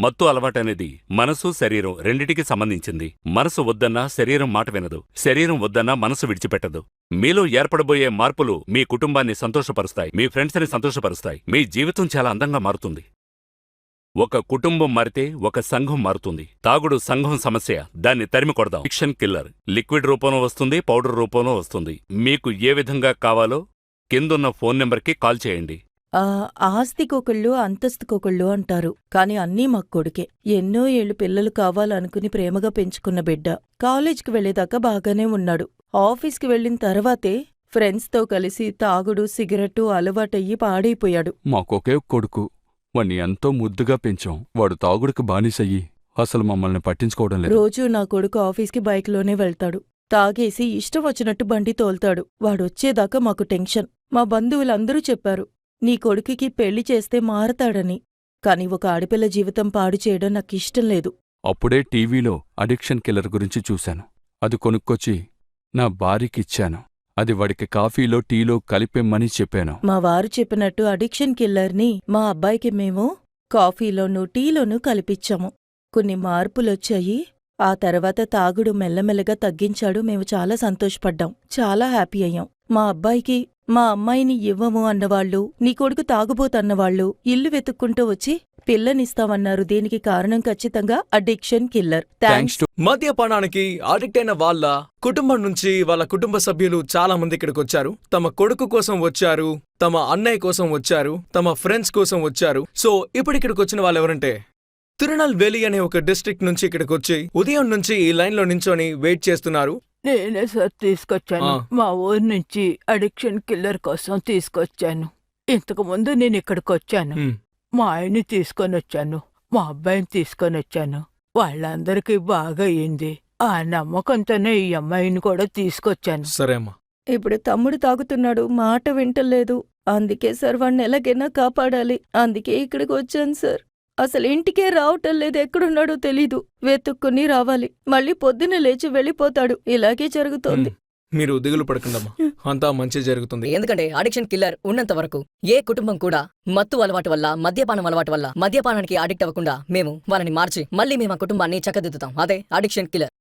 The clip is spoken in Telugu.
మత్తు అలవాటనేది మనసు శరీరం రెండిటికి సంబంధించింది. మనసు వద్దన్నా శరీరం మాట వినదు. శరీరం వద్దన్నా మనసు విడిచిపెట్టదు. మీలో ఏర్పడబోయే మార్పులు మీ కుటుంబాన్ని సంతోషపరుస్తాయి. మీ ఫ్రెండ్స్ని సంతోషపరుస్తాయి. మీ జీవితం చాలా అందంగా మారుతుంది. ఒక కుటుంబం మారితే ఒక సంఘం మారుతుంది. తాగుడు సంఘం సమస్య. దాన్ని తరిమి కొడదాం. Fiction killer. లిక్విడ్ రూపంలో వస్తుంది పౌడర్ రూపంలో వస్తుంది. మీకు ఏ విధంగా కావాలో కిందున్న ఫోన్ నెంబర్కి కాల్ చేయండి. ఆస్తికొకళ్ళు అంతస్తుకొకళ్ళు అంటారు. కాని అన్నీ మా కొడుకే. ఎన్నో ఏళ్ళు పిల్లలు కావాలనుకుని ప్రేమగా పెంచుకున్న బిడ్డ. కాలేజ్కి వెళ్ళేదాకా బాగానే ఉన్నాడు. ఆఫీస్కి వెళ్ళిన తర్వాతే ఫ్రెండ్స్తో కలిసి తాగుడు సిగరెట్టు అలవాటయ్యి పాడైపోయాడు. మాకొకే కొడుకు. వాణ్ణి ఎంతో ముద్దుగా పెంచాం. వాడు తాగుడుకు బానిసయ్యి. అసలు మమ్మల్ని పట్టించుకోవడం లేదు. రోజూ నా కొడుకు ఆఫీస్కి బైక్లోనే వెళ్తాడు. తాగేసి ఇష్టం వచ్చినట్టు బండి తోల్తాడు. వాడొచ్చేదాకా మాకు టెన్షన్. మా బంధువులందరూ చెప్పారు నీ కొడుకుకి పెళ్ళి చేస్తే మారతాడని కాని ఒక ఆడపిల్ల జీవితం పాడు చేయడం నాకిష్టం లేదు. అప్పుడే టీవీలో అడిక్షన్ కిల్లర్ గురించి చూశాను. అది కొనుక్కొచ్చి నా భార్యకిచ్చాను. అది వాడికి కాఫీలో టీలో కలిపేమ్మని చెప్పాను. మా వారు చెప్పినట్టు అడిక్షన్ కిల్లర్ని మా అబ్బాయికి మేము కాఫీలోనూ టీలోనూ కలిపిచ్చాము. కొన్ని మార్పులొచ్చాయి. ఆ తర్వాత తాగుడు మెల్లమెల్లగా తగ్గించాడు. మేము చాలా సంతోషపడ్డాం. చాలా హ్యాపీ అయ్యాం. మా అబ్బాయికి మా అమ్మాయిని ఇవ్వము అన్నవాళ్ళు నీ కొడుకు తాగుబోతన్నవాళ్ళు ఇల్లు వెతుక్కుంటూ వచ్చి పిల్లనిస్తామన్నారు. దీనికి కారణం ఖచ్చితంగా అడిక్షన్ కిల్లర్. థ్యాంక్స్ మద్యపానానికి అడిక్ట్ అయిన వాళ్ళ కుటుంబం నుంచి వాళ్ళ కుటుంబ సభ్యులు చాలా మంది ఇక్కడికి వచ్చారు. తమ కొడుకు కోసం వచ్చారు తమ అన్నయ్య కోసం వచ్చారు తమ ఫ్రెండ్స్ కోసం వచ్చారు. సో ఇప్పుడు ఇక్కడికి వచ్చిన వాళ్ళు ఎవరంటే? తిరునల్వేలి అనే ఒక డిస్ట్రిక్ట్ నుంచి ఇక్కడికి వచ్చి ఉదయం నుంచి ఈ లైన్లో నించొని వెయిట్ చేస్తున్నారు. నేనే సార్ తీసుకొచ్చాను. మా ఊరు నుంచి అడిక్షన్ కిల్లర్ కోసం తీసుకొచ్చాను. ఇంతకు ముందు నేను ఇక్కడికి వచ్చాను. మా ఆయన్ని తీసుకొని వచ్చాను. మా అబ్బాయిని తీసుకొని వచ్చాను. వాళ్ళందరికీ బాగా అయింది. ఆ నమ్మకంతోనే ఈ అమ్మాయిని కూడా తీసుకొచ్చాను. సరే అమ్మా. ఇప్పుడు తమ్ముడు తాగుతున్నాడు. మాట వింటలేదు. అందుకే సార్ వాణ్ణి ఎలాగైనా కాపాడాలి. అందుకే ఇక్కడికి వచ్చాను సార్. అసలు ఇంటికే రావటం లేదు ఎక్కడున్నాడో తెలీదు. వెతుక్కుని రావాలి. మళ్ళీ పొద్దున్న లేచి వెళ్ళిపోతాడు. ఇలాగే జరుగుతోంది. మీరు దిగులు పడకండమ్మా. అంతా మంచి జరుగుతుంది. ఎందుకంటే అడిక్షన్ కిల్లర్ ఉన్నంత వరకు ఏ కుటుంబం కూడా మత్తు అలవాటు వల్ల మద్యపానం అలవాటు వల్ల మద్యపానానికి అడిక్ట్ అవ్వకుండా మేము వాళ్ళని మార్చి మళ్ళీ మేము ఆ కుటుంబాన్ని చక్కదిద్దుతాం. అదే అడిక్షన్ కిల్లర్.